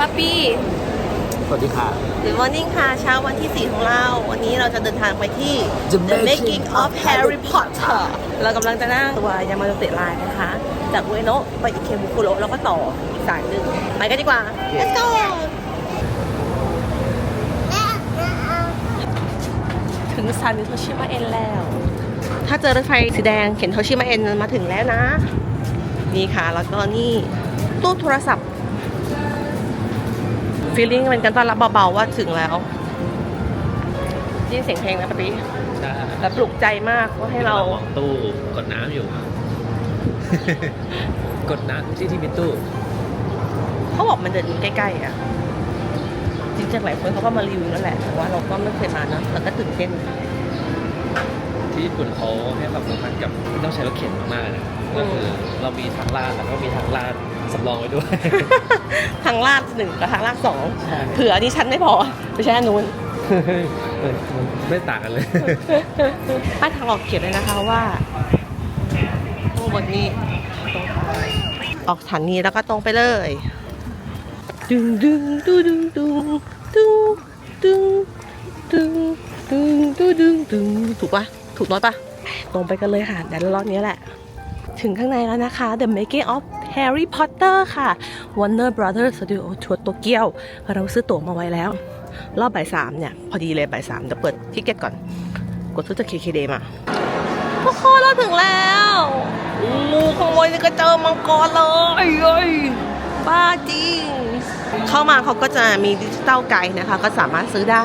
ป้าปี้ สวัสดีค่ะ Good morning ค่ะเช้าวันที่ 4 ของเรา วันนี้เราจะเดินทางไปที่ The The Making Making of of Harry Harry Potter เรากำลังจะนั่งตัวยามาโตเตะไลน์นะคะ จากอุเอโนะไปอิเคบุคุโระแล้วก็ต่ออีกสายหนึ่งไปกันดีกว่า Let's go ถึงซานมิโทชิมะเอ็นแล้ว ถ้าเจอรถไฟสีแดงเขียนโทชิมะเอ็นมาถึงแล้วนะ นี่ค่ะ แล้วก็นี่ตู้โทรศัพท์ ฟีลลิ่งเป็นการต้อนรับเบาๆว่าถึงแล้วยินเสียงเพลงนะปะปีใช่แต่ปลุกใจมากว่าให้เรามองตู้กดน้ำอยู่ กดน้ำที่ที่มีตู้ เขาบอกมันเดินใกล้ๆอะ จริงๆหลายคนเขาก็มารีวิวนั่นแหละแต่ว่าเราก็ไม่เคยมานะแล้วก็ตื่นเต้น ที่ญี่ปุ่นเขาให้ความสำคัญกับไม่ต้องใช้รถเข็นมากๆนะก็คือเรามีทางลาดแล้วก็มีทางลาด สำรองไว้ด้วย ทางลาดหนึ่งกับทางลาดสองใช่ เผื่ออันนี้ชั้นไม่พอไปใช้อันนู้น เออมันไม่ต่างกันเลย ป้ายทางออกเขียนเลยนะคะว่าข้างบนนี้ตรงไปออกสถานีแล้วก็ตรงไปเลยดึงดึงดึงดึงดึงดึงดึงดึงดึงดึงดึงดึงถูกปะถูกน้อยปะตรงไปกันเลยค่ะเดี๋ยวรอบนี้แหละ ถึงข้างในแล้วนะคะ The Making of Harry Potter ค่ะ Warner Brothers Studio ทัวร์โตเกียว เราซื้อตั๋วมาไว้แล้ว รอบบ่ายสามเนี่ย พอดีเลยบ่ายสามเดี๋ยวเปิดทิกเก็ตก่อน กดซื้อจาก KKD มาทุกคนเราถึงแล้วงูขโมยนี่ก็เจอมังกรเลยเอ้ยบ้าจริง เข้ามาเขาก็จะมีดิจิตอลไกด์นะคะ ก็สามารถซื้อได้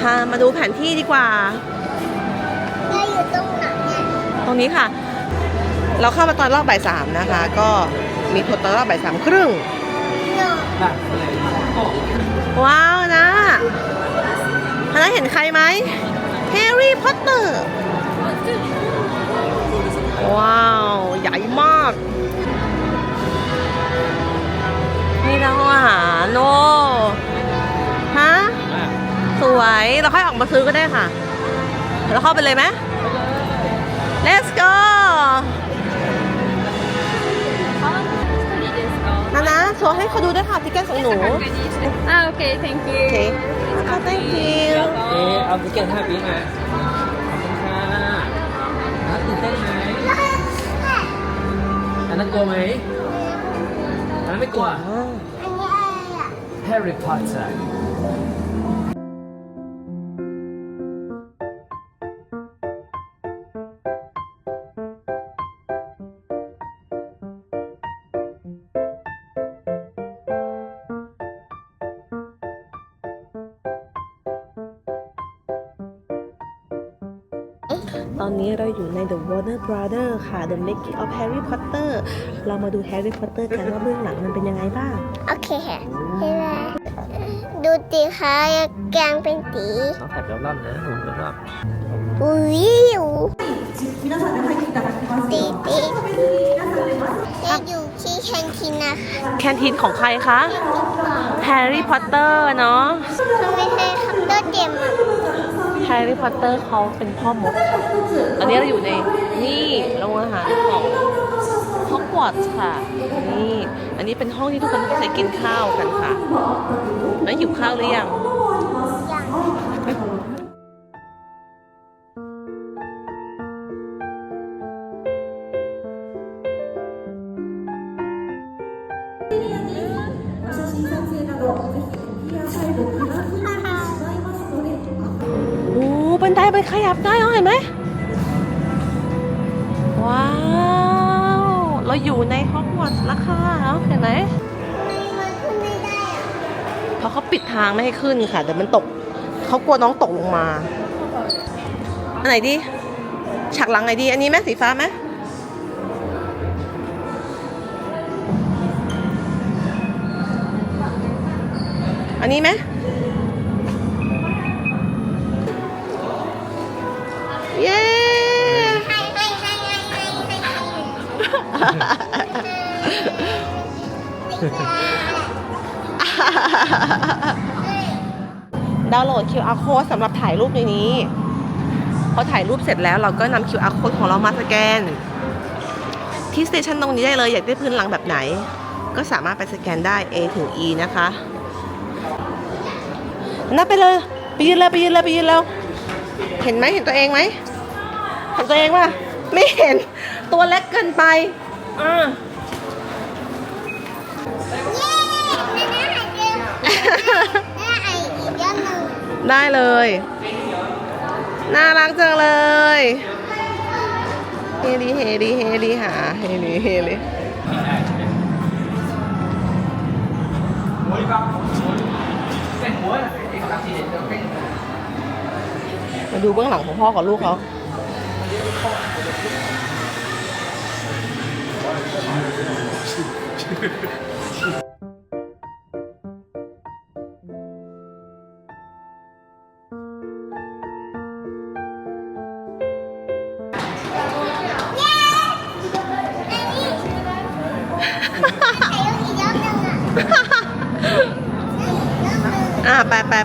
พามาดูแผนที่ดีกว่า รงนี้ค่ะ เราเข้ามาตอนรอบบ่ายสามนะคะ ก็มีทัวร์ตอนรอบบ่ายสามครึ่ง ว้าวนะฮานะเห็นใครไหมแฮร์รี่พอตเตอร์ ว้าว ใหญ่มาก นี่นะห้องอาหารโนฮะ สวย เราค่อยออกมาซื้อก็ได้ค่ะ เราเข้าไปเลยไหม ว์ให้เขาดูด้วยค่ะทิกเก็ตของหนู Ah, okay, thank you. โอเคค่ะ thank you เออเอาติ๊กเก็ตห้าปีมาขอบคุณค่ะอะตื่นเต้นไหมอันนั้นกลัวไหมอันนั้นไม่กลัวอันนี้อ ตอนนี้เราอยู่ใน The Warner Brothers ค่ะ The Making of Harry Potter เรามาดู Harry Potter กันว่าเบื้องหลังมันเป็นยังไงบ้าง โอเคค่ะเห็นไหมดูตีค่ะแกงเป็นตีน้องแถบรอบๆนะหมุนรอบอุ้ยอยู่ตีตีจะอยู่ที่แคนทีนนะคะแคนทีนของใครคะ Harry Potter เนาะทำไมให้คัพเตอร์เต็มอะ ฮร์รี่พอตเตอร์เขาเป็นพ่อมดตอนนี้เราอยู่ในนี่โรงอาหารของฮอกวอตส์ค่ะ นี่ อันนี้เป็นห้องที่ทุกคนใช้กินข้าวกันค่ะ แล้วหิวข้าวหรือยังะเขาปิดทางไม่ให้ขึ้นค่ะเดี๋ยวมันตกเขากลัวน้องตกลงมาอันไหนดีฉากหลังไหนดี อันนี้ไหมสีฟ้าไหมอันนี้ไหมเย้ให้ ดาวน์โหลด QR code สำหรับถ่ายรูปในนี้ พอถ่ายรูปเสร็จแล้วเราก็นำ QR code ของเรามาสแกน ที่สเตชันตรงนี้ได้เลยอยากได้พื้นหลังแบบไหน ก็สามารถไปสแกนได้ A ถึง E นะคะนับไปเลยไปยืนเลยไปยืนเลยไปยืนแล้วเห็นไหมเห็นตัวเองไหมเห็นตัวเองป่ะไม่เห็นตัวเล็กเกินไปอ่า ได้เลย น่ารักจังเลย เฮลีเฮลีเฮลีหาเฮลีเฮลีมาดูเบื้องหลังของพ่อกับลูกเขา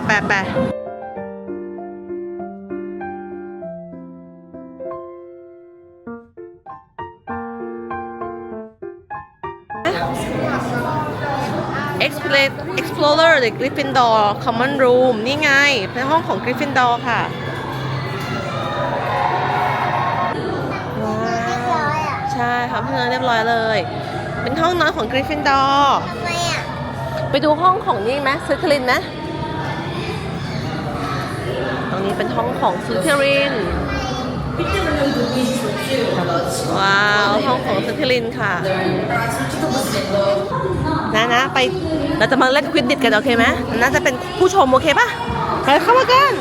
ไปไปเอ็กซ์เพลสเอ็กซ์พลอเรอร์เดอะกริฟฟินดอร์คอมมอนรูมนี่ไง เป็นห้องของกริฟฟินดอร์ค่ะ ว้าวใช่ค่ะเพื่อนเรียบร้อยเลย เป็นห้องนอนของกริฟฟินดอร์ไปดูห้องของนี่ไหมซื้อคลินไหม รงนี้เป็นห้องของซิทลิน ว้าว ห้องของซิทลินค่ะ นะนะไป เราจะมาเล่นควิดดิดกันโอเคไหมน่าจะเป็นผู้ชมโอเคป่ะไปเข้ามากัน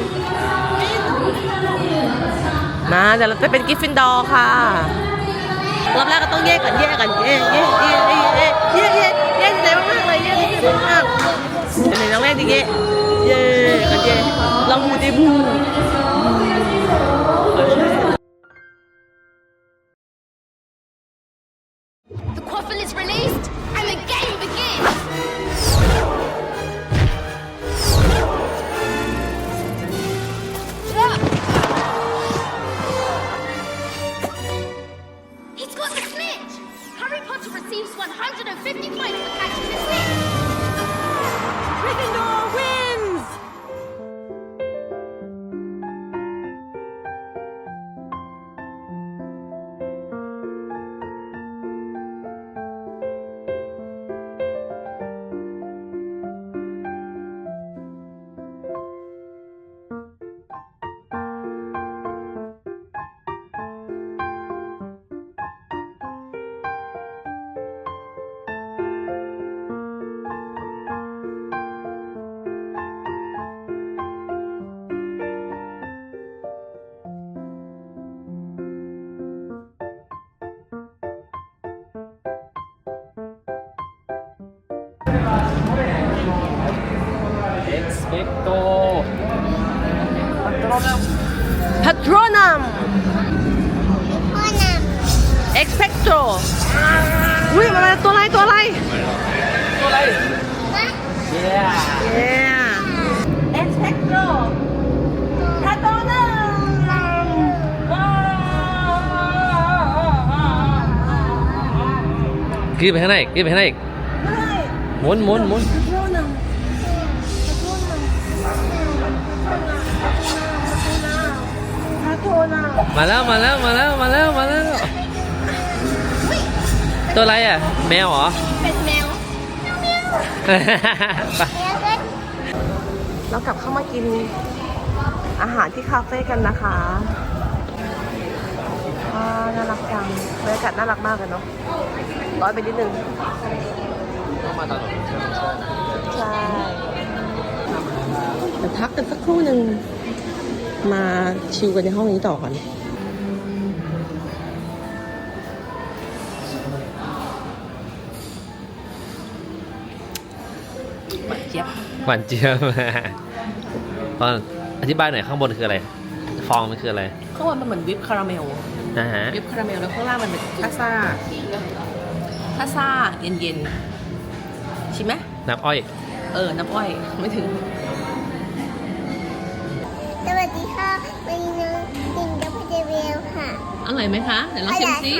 มาเดี๋ยวเราจะเป็นกิฟฟินดอร์ค่ะรอบแรกก็ต้องแยกก่อนแยกก่อนแยกแยกแยกแยกแยกแยกแยกแยกใจมากๆเลยแยกใจมากๆเดี๋ยวน้องแรกดิแยกแยกกันแยก เย่กันเย่ลังมูติบู えっと、パトロナム。Patronum Expecto อุ้ยมอะไรตัวอะไรตัวอะไรเย้เー Yeah Expecto Patronum กรีบไปข้างหน้าอีกกรีบไปข้างหน้าอีกหมุนหมุนหมุน มาแล้วมาแล้วมาแล้วมาแล้วมาแล้ว ตัวอะไรอะ แมวเหรอ เป็นแมวไปแมวก็เรากลับเข้ามากินอาหารที่คาเฟ่กันนะคะอ่าน่ารักจังบรรยากาศน่ารักมากเลยเนาะร้อยไปนิดนึงมาตอนใช่เดี๋ยวพักกันสักครู่หนึ่ง มาชิลกันในห้องนี้ต่อก่อนหวานเจี๊ยบหวานเจี๊ยบตอนอธิบายหน่อยข้างบนคืออะไร ฟองมันคืออะไร ข้างบนมันเหมือนวิปคาราเมลนะฮะวิปคาราเมลแล้วข้างล่างมันเป็นทัสซ่าทัสซ่าเย็นๆ ชิมไหมน้ำอ้อย เออ น้ำอ้อย ไม่ถึง อร่อยไหมคะเดี๋ยวเราชิมสิ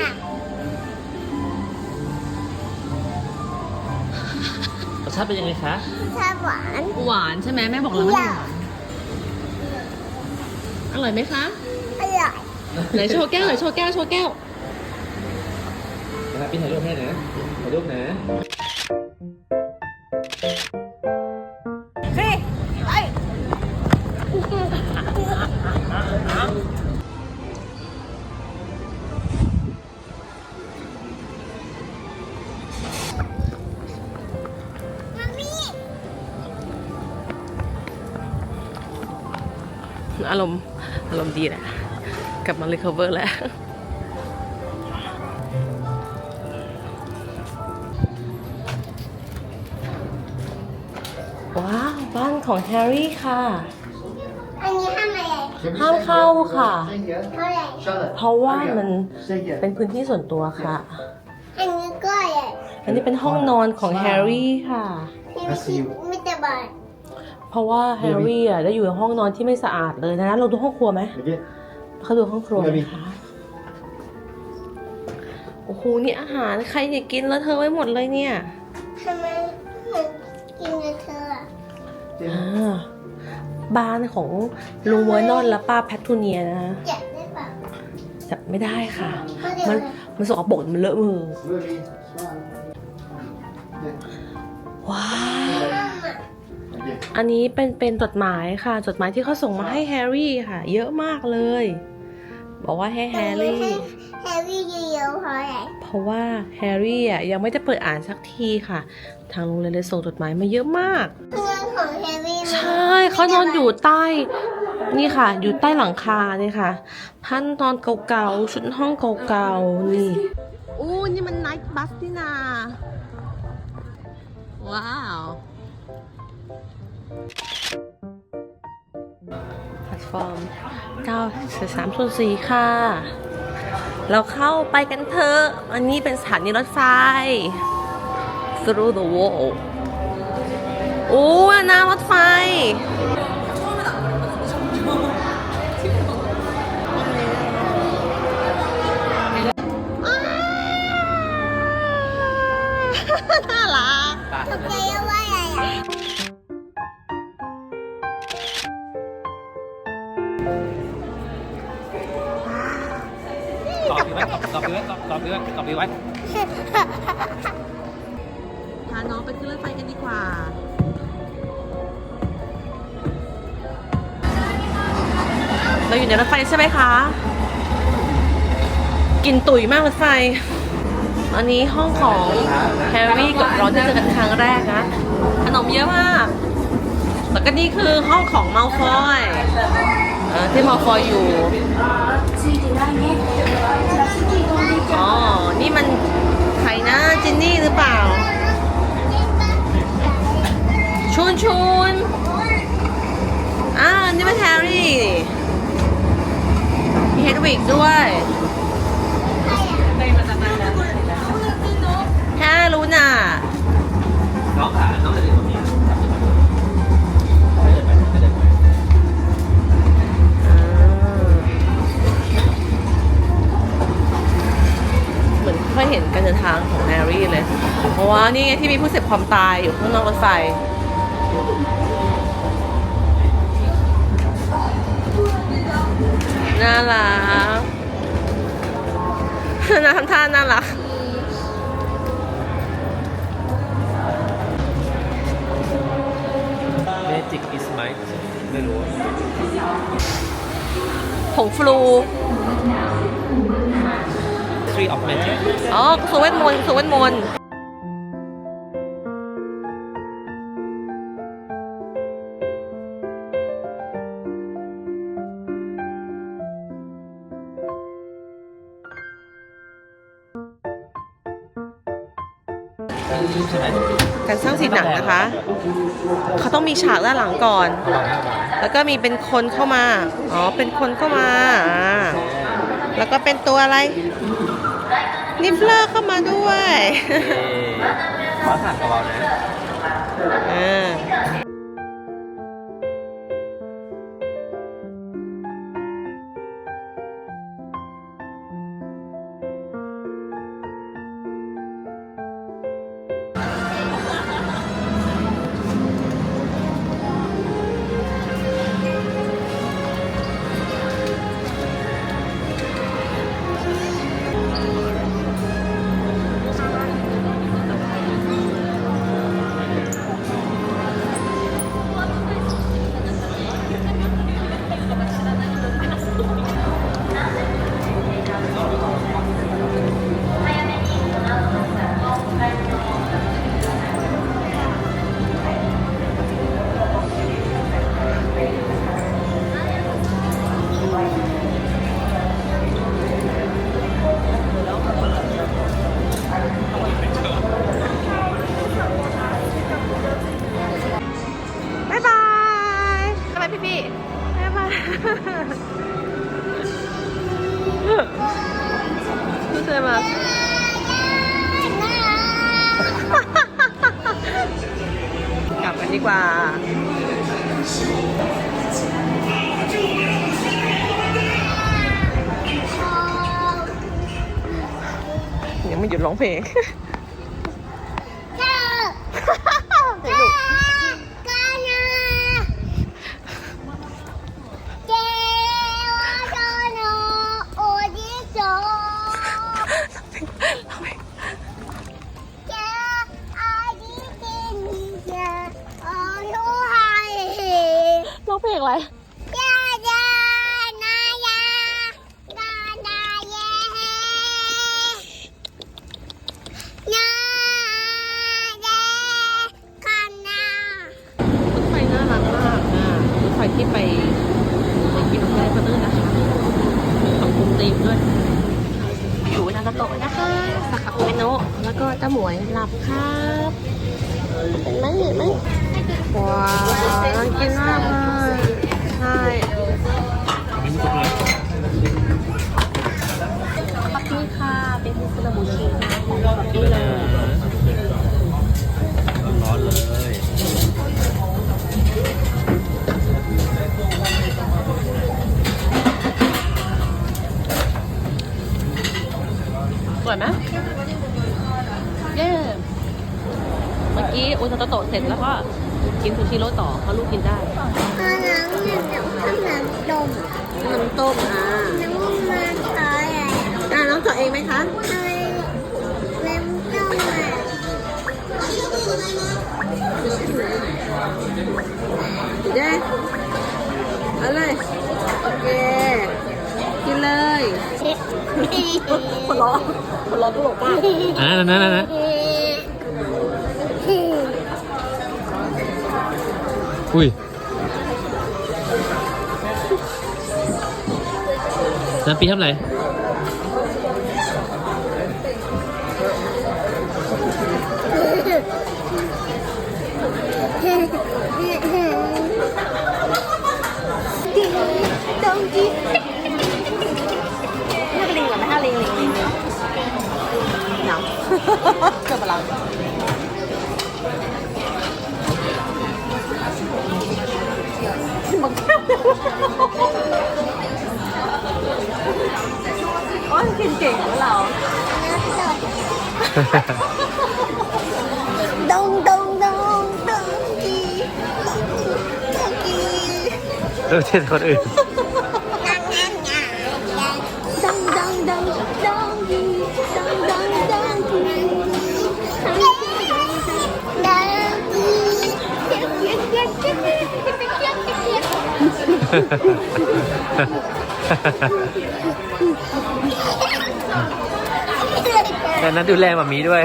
รสชาติเป็นยังไงคะชาหวาน หวานใช่ไหมแม่บอกแล้วว่าหวานอร่อยไหมคะอร่อยไหนโชว์แก้วหน่อยโชว์แก้วโชว์แก้วนะครับพี่ถ่ายรูปให้นะถ่ายรูปนะ อารมณ์อารมณ์ดีแหละกลับมา recover แล้วว้าวบ้านของแฮร์รี่ค่ะ อันนี้ทำอะไรห้ามเข้าค่ะ เท่าไหร่ เพราะว่ามันเป็นพื้นที่ส่วนตัวค่ะ อันนี้ก็อะไรอันนี้เป็นห้องนอนของแฮร์รี่ค่ะที่ไม่คิด ราะว่าแฮร์รี่อะได้อยู่ในห้องนอนที่ไม่สะอาดเลยนะเราดูห้องครัวไหมเขาดูห้องครัวไหมคะ โอ้โห นี่อาหารใครจะกินแล้วเธอไว้หมดเลยเนี่ย ทำไมมันกินกับเธออะอ่า บ้านของลุงเวอร์นอนและป้าแพททูเนียนะเจ็บได้เปล่าจับไม่ได้ค่ะ เขาเดี๋ยวมันนะมันสกปรกมันเลอะมือ ว้าว อันนี้เป็นเป็นจดหมายค่ะ จดหมายที่เขาส่งมาให้แฮร์รี่ค่ะ เยอะมากเลย บอกว่าให้แฮร์รี่แฮร์รี่เยอะๆเพราะอะไรเพราะว่าแฮร์รี่อะยังไม่ได้เปิดอ่านสักทีค่ะ ทางโรงเรียนเลยส่งจดหมายมาเยอะมากเพื่อนของแฮร์รี่มันใช่เขานอนอยู่ใต้ นี่ค่ะ อยู่ใต้หลังคานี่ค่ะพันนอนเก่าๆชุดห้องเก่าๆนี่อู้นี่มันไนท์บัสนี่นาว้าว แพลตฟอร์ม9 3ส่วน4ค่ะ เราเข้าไปกันเถอะ อันนี้เป็นสถานีรถไฟ through the wall โอ้หน้ารถไฟ ว้ตอบไว้ไว้ พาน้องไปขึ้นรถไฟกันดีกว่า เราอยู่ในรถไฟใช่ไหมคะ กินตุ๋ยมากรถไฟ อันนี้ห้องของแฮร์รี่กับรอนที่เจอกันครั้งแรกนะ ขนมเยอะมาก แล้วก็นี่คือห้องของมัลฟอยเอ่อที่มัลฟอยอยู่ อ๋อ นี่มันใครนะจินนี่หรือเปล่าชูนชูนอ่านี่มันแฮร์รี่มีเฮดวิกด้วยแฮร์รู้น่ะน้องขา ว่านี่ไงที่มีผู้เสพความตายอยู่ข้างนอกรถไฟ น่ารักน่าทำท่าน่ารักเมจิกอิสไมไม่รู้ผงฟลู Tree of Magic อ๋อสุเวทมนต์สุเวทมนต์ การสร้างสีหนังนะคะ เขาต้องมีฉากด้านหลังก่อน แล้วก็มีเป็นคนเข้ามา อ๋อ เป็นคนเข้ามาอ่าแล้วก็เป็นตัวอะไร นิฟเลอร์เข้ามาด้วยขอถ่านกับเรานะอ่า ไม่หยุดร้องเพลง ที่ไปไปกินแม่เพื่อนนะคะของกรุงเทพด้วยอยู่นากาโตะนะคะสาขาโอเอโนะแล้วก็เจ้าหมวยหลับครับเป็นไหมเห็นไหมว้าวกินมากเลยใช่ปักนี่ค่ะ เป็นมุสลิมชิปักนี่เลย สวยไหมเย้เมื่อกี้อุตโตะเสร็จแล้วก็กินซูชิโร่ต่อเพราะลูกกินได้น้ำต้มอ่าอ่าน้องต่อเองไหมคะเย้เอาเลย โอเค กินเลย คนร้องคนร้องตลกมากอันนั้นอันนั้นอันนั้นอุ้ยน้ำปีเท่าไหร่ เกิดพลังบังคับโอ้ยกินเก่งเหมือนเรา ดงดงดงดงกีดงกีเออเช่นคนอื่น แต่นั้นดูแลมามีด้วย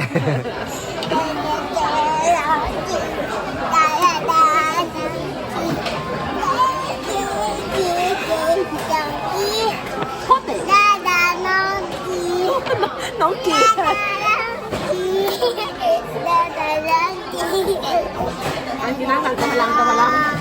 น้องกีอันที่นั่งกันกำลังกำลัง